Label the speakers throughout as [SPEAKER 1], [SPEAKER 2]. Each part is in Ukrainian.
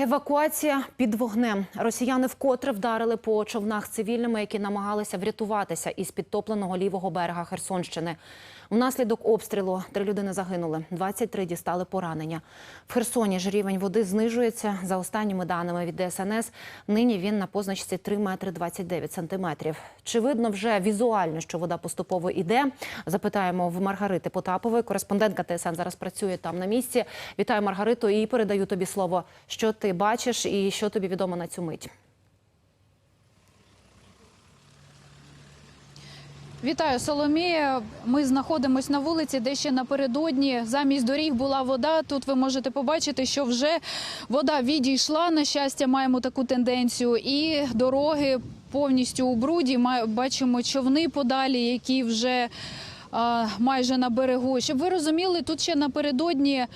[SPEAKER 1] Евакуація під вогнем. Росіяни вкотре вдарили по човнах цивільними, які намагалися врятуватися із підтопленого лівого берега Херсонщини. Внаслідок обстрілу три людини загинули, 23 дістали поранення. В Херсоні ж рівень води знижується. За останніми даними від ДСНС, нині він на позначці 3 метри 29 сантиметрів. Чи видно вже візуально, що вода поступово іде? Запитаємо в Маргарити Потапової. Кореспондентка ТСН зараз працює там на місці. Вітаю Маргариту і передаю тобі слово. Що ти бачиш і що тобі відомо на цю мить?
[SPEAKER 2] Вітаю, Соломія. Ми знаходимося на вулиці, де ще напередодні замість доріг була вода. Тут ви можете побачити, що вже вода відійшла. На щастя, маємо таку тенденцію. І дороги повністю у бруді. Бачимо човни подалі, які вже майже на берегу. Щоб ви розуміли, тут ще напередодні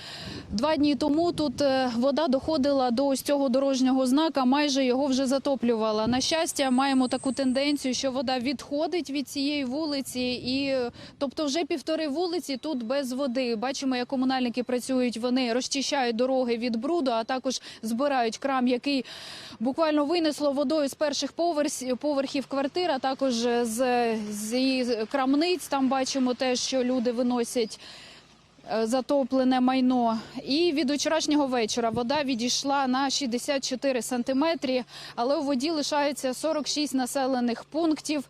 [SPEAKER 2] два дні тому тут е, вода доходила до ось цього дорожнього знака, майже його вже затоплювала. На щастя, маємо таку тенденцію, що вода відходить від цієї вулиці, і е, тобто вже півтори вулиці тут без води. Бачимо, як комунальники працюють. Вони розчищають дороги від бруду, а також збирають крам, який буквально винесло водою з перших поверхів квартир, а також з, з її крамниць. Там бачимо те, що люди виносять е, затоплене майно. І від вчорашнього вечора вода відійшла на 64 сантиметрі, але у воді лишається 46 населених пунктів.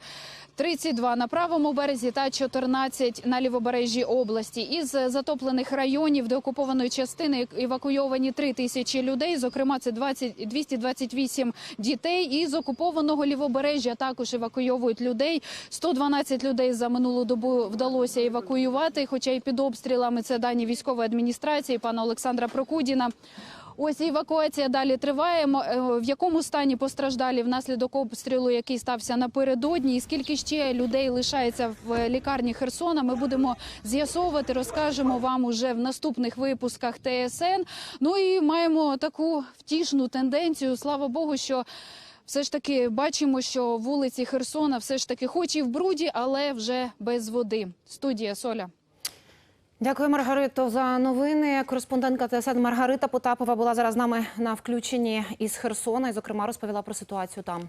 [SPEAKER 2] 32 на правому березі та 14 на лівобережжі області. Із затоплених районів деокупованої частини евакуйовані 3 тисячі людей. Зокрема, це 20, 228 дітей. І з окупованого лівобережжя також евакуйовують людей. 112 людей за минулу добу вдалося евакуювати. Хоча і під обстрілами це дані військової адміністрації пана Олександра Прокудіна. Ось евакуація далі триває. Е, В якому стані постраждалі внаслідок обстрілу, який стався напередодні, і скільки ще людей лишається в лікарні Херсона, ми будемо з'ясовувати, розкажемо вам уже в наступних випусках ТСН. Ну і маємо таку втішну тенденцію. Слава Богу, що. Все ж таки бачимо, що вулиці Херсона все ж таки, хоч і в бруді, але вже без води. Студія Соля.
[SPEAKER 1] Дякую, Маргарито, за новини. Кореспондентка ТСН Маргарита Потапова була зараз з нами на включенні із Херсона і, зокрема, розповіла про ситуацію там.